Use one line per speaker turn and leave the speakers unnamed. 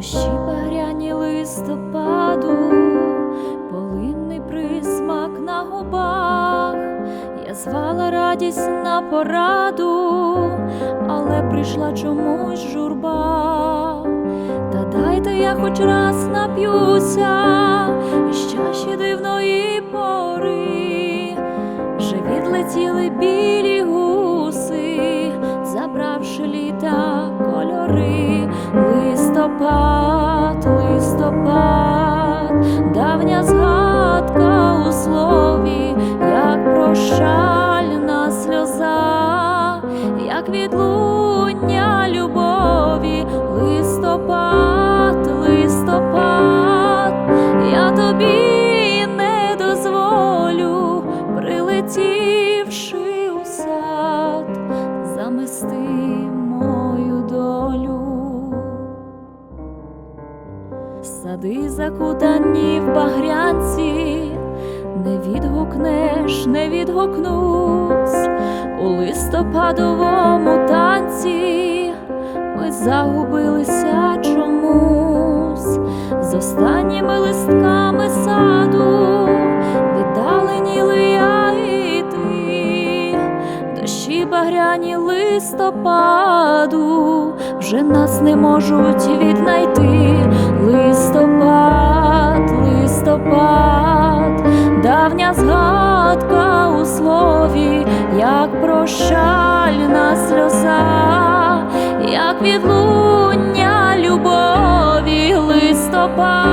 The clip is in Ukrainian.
Дощі багряні листопаду, полинний присмак на губах, я звала радість на пораду, але прийшла чомусь журба. Та дайте я хоч раз нап'юся із чаші дивної пори, вже відлетіли білі як відлуння любові, листопад, листопад, я тобі не дозволю, прилетівши у сад, замести мою долю. Сади закутані в багрянці, не відгукнеш, не відгукнусь у листопадовому танці. Ми загубилися чомусь з останніми листками саду, віддаленіли я дощі багряні листопаду, вже нас не можуть віднайти. Листопад, листопад, давня прощальна сльоза, як відлуння любові, листопад,